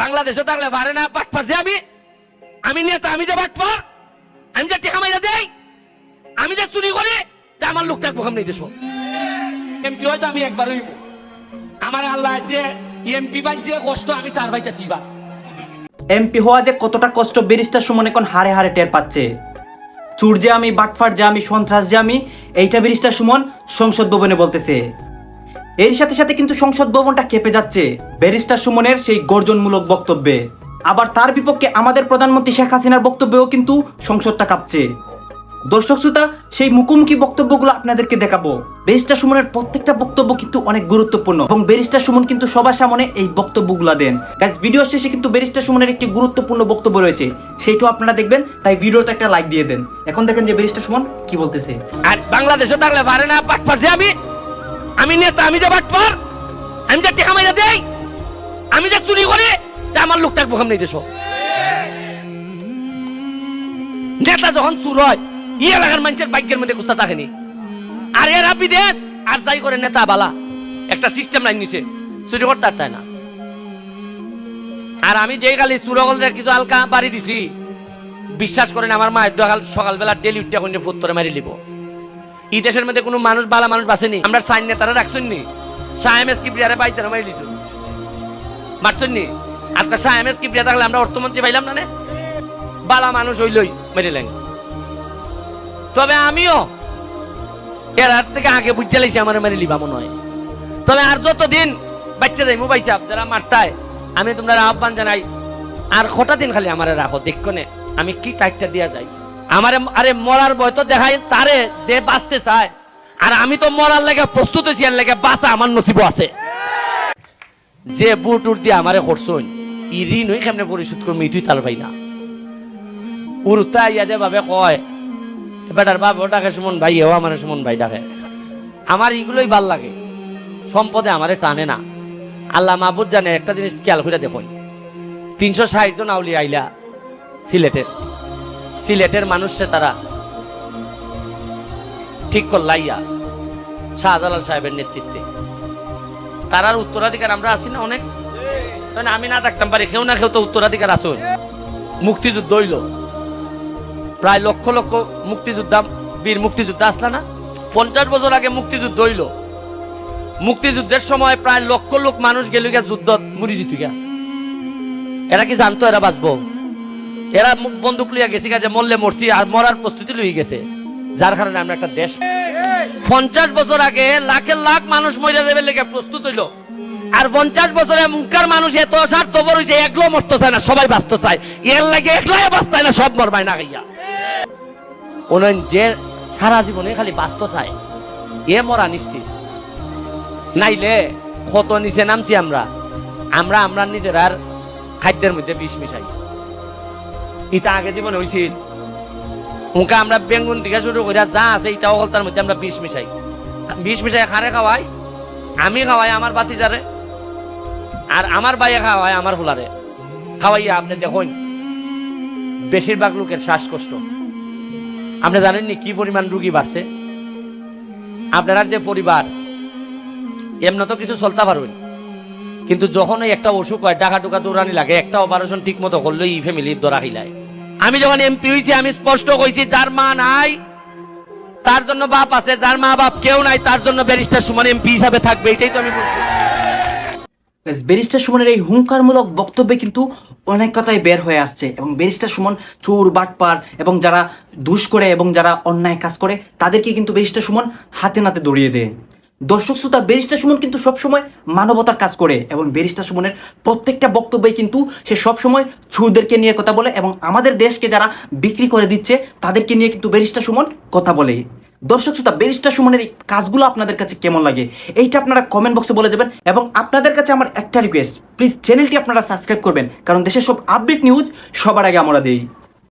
বাংলাদেশে থাকলে পারে না বাটপার যে আমি। আমি নেতা আমি যে বাটপার আমি যে টেকা মাইরা দেই আমি যে চুরি করি যে আমার লোক থাকব সামনে দেশ। এমপি হয়তো আমি একবার হইব। আমার আল্লাহ যে এমপি পাই যে কষ্ট আমি তার পাইতেছি বা। এমপি হওয়া যে কতটা কষ্ট ব্যারিস্টার সুমন এখন হারে হারে টের পাচ্ছে। চুর যে আমি বাটফাট যে আমি সন্ত্রাস যে আমি এইটা ব্যারিস্টার সুমন সংসদ ভবনে বলতেছে। এর সাথে সাথে কিন্তু সংসদ ভবনটা কেঁপে যাচ্ছে। ব্যারিস্টার সুমনের সেই গর্জনমূলক বক্তব্যে। আবার তার বিপক্ষে আমাদের প্রধানমন্ত্রী শেখ হাসিনার বক্তব্যেও কিন্তু সংসদটা কাঁপছে। দর্শক শ্রোতা, সেই মুখোমুখি বক্তব্যগুলো আপনাদেরকে দেখাবো। ব্যারিস্টার সুমনের প্রত্যেকটা বক্তব্য কিন্তু অনেক গুরুত্বপূর্ণ এবং ব্যারিস্টার সুমন কিন্তু সবার সামনে এই বক্তব্যগুলো দেন। গাইজ ভিডিও শেষে কিন্তু ব্যারিস্টার সুমনের একটি গুরুত্বপূর্ণ বক্তব্য রয়েছে। সেইটাও আপনারা দেখবেন, তাই ভিডিওতে একটা লাইক দিয়ে দেন। এখন দেখেন যে ব্যারিস্টার সুমন কি বলতেছে। আর বাংলাদেশে থাকলে পারে না বাটপার যে আমি। আমি নেতা, আমি যে বাটপার, আমি যে টেকা মাইরা দেই, আমি যে চুরি করি যে আমার লোক থাকব সামনে দেশ। নেতা যখন চুর হয় ই এলাকার মানুষের ভাগ্যের মধ্যে গুস্তা থাকেনি। আর এরা বিদেশ, আর যাই করে নেতা বালা, একটা সিস্টেম লাইন নিছে, চুরি করতে তাই না। আর আমি যেই খালি চুরগলের কিছু হালকা বাড়ি দিছি, বিশ্বাস করেন আমার মায়ের দোকাল সকালবেলা ডেলি উঠতে ফুত্তরে মারি লিব। এই দেশের মধ্যে কোনো মানুষ, বালা মানুষ বাসেনি আমরা সাইন নেতারা রাখছেন নি। সাহেমেস কিপ্রিয়ারে পাইতে মারি লিছু মারছেন নি? আজকে সাহেমেস কিপ্রিয়া থাকলে আমরা অর্থমন্ত্রী পাইলাম না বালা মানুষ হইলই মেরিলেন তবে আমিও এর হাত থেকে আগে বুঝতে লাইছি আমার মেরে লিবা হয়। তবে আর যতদিন বাচ্চা যাই মোবাইল চাপ যারা মারতায়, আমি তোমরা আহ্বান জানাই, আর কটা দিন খালি আমারে রাখো দেখনে আমি কি টাইটটা দিয়া যাই। আমারে আরে মরার বয় তো দেখাই, তারে যে বাঁচতে চায়। আর আমি তো মরার লেগে প্রস্তুত হয়েছি, এর লেগে বাঁচা আমার নসিব আছে। যে বুট উট দিয়ে আমারে করছই, ই ঋণ হই কেমনে পরিশোধ করবি তুই তার ভাই না। উরুতা ইয়া যে ভাবে কয় বেটার বাপ ডাকে সুমন ভাই, এও আমার সুমন ভাই ডাকে। আমার এগুলোই ভালো লাগে, সম্পদে আমারে টানে না। আল্লাহ মাহবুদ জানে, একটা জিনিস খেয়াল করে দেখুন। তিনশো ষাট জন আউলি আইলা সিলেটের। সিলেটের মানুষে তারা ঠিক করলাইয়া শাহজালাল সাহেবের নেতৃত্বে। তারার উত্তরাধিকার আমরা আছি না অনেক? আমি না থাকতাম পারি, কেউ না কেউ তো উত্তরাধিকার আসুন মুক্তিযুদ্ধ হইল। প্রায় লক্ষ লক্ষ মুক্তিযোদ্ধা, বীর মুক্তিযোদ্ধা আসলা না? পঞ্চাশ বছর আগে মুক্তিযুদ্ধ হইল। মুক্তিযুদ্ধের সময় প্রায় লক্ষ লোক মানুষ গেল যুদ্ধ মুড়ি জিতু এরা কি জানতো এরা বাঁচবো? এরা বন্দুক লইয়া গেছে গেছে মরলে মরছি আর মরার প্রস্তুতি লই গেছে। যার কারণে আমরা একটা দেশ পঞ্চাশ বছর আগে লাখের লাখ মানুষ মরে যাবে লেগে প্রস্তুত হইল। আর পঞ্চাশ বছরে মুখকার মানুষ এত স্বার্থপর হয়েছে একলো মরতে চায় না, সবাই বাঁচতে চায়। এর লাগে একলাই বাঁচতে না, সব মরবাই না গাইয়া। ওনার যে সারা জীবনে খালি বাঁচতে চায়, এ মরা নিশ্চিত। নাইলে কত নিচে নামছি আমরা। আমরা আমরা নিজেরার খাদ্যের মধ্যে বিষ মিশাই। এটা আগে জীবনে হয়েছিল ওকে আমরা বেঙ্গুন থেকে শুরু করে যা আছে এটা অগলতার মধ্যে আমরা বিষ মিশাই। বিষ মিশাই খারে খাওয়াই, আমি খাওয়াই আমার বাতিজারে আর আমার বাইয়ে খাওয়াই আমার ফুলারে। খাওয়াইয়া আপনি দেখুন, বেশিরভাগ লোকের শ্বাসকষ্ট। আপনি জানেননি কি পরিমাণ রুগী বাড়ছে? আপনার যে পরিবার এমন তো কিছু চলতে পারবেন কিন্তু যখন একটা অসুখ হয় টাকা টুকা দৌড়ানি লাগে, একটা অপারেশন ঠিক মতো করলে এই ফ্যামিলির দরা হিলায় আমি যখন এমপি হয়েছি আমি স্পষ্ট কইছি, যার মা নাই, তার জন্য বাপ আছে, যার মা বাপ কেউ নাই, তার জন্য ব্যারিস্টার সুমন এমপি হিসাবে থাকবে। এটাই তো আমি বলছি। ব্যারিস্টার সুমনের এই হুঙ্কারমূলক বক্তব্যে কিন্তু অনেক কথাই বের হয়ে আসছে এবং ব্যারিস্টার সুমন চোর, বাটপার এবং যারা দুষ করে এবং যারা অন্যায় কাজ করে, তাদেরকে কিন্তু ব্যারিস্টার সুমন হাতে নাতে দড়িয়ে দেয়। দর্শক শ্রোতা, ব্যারিস্টার সুমন কিন্তু সবসময় মানবতার কাজ করে এবং ব্যারিস্টার সুমনের প্রত্যেকটা বক্তব্যই কিন্তু সে সবসময় চুরদেরকে নিয়ে কথা বলে এবং আমাদের দেশকে যারা বিক্রি করে দিচ্ছে, তাদেরকে নিয়ে কিন্তু ব্যারিস্টার সুমন কথা বলে। দর্শক শ্রোতা, ব্যারিস্টার সুমনের এই কাজগুলো আপনাদের কাছে কেমন লাগে? এইটা আপনারা কমেন্ট বক্সে বলে যাবেন এবং আপনাদের কাছে আমার একটা রিকোয়েস্ট প্লিজ চ্যানেলটি আপনারা সাবস্ক্রাইব করবেন, কারণ দেশের সব আপডেট নিউজ সবার আগে আমরা দিই।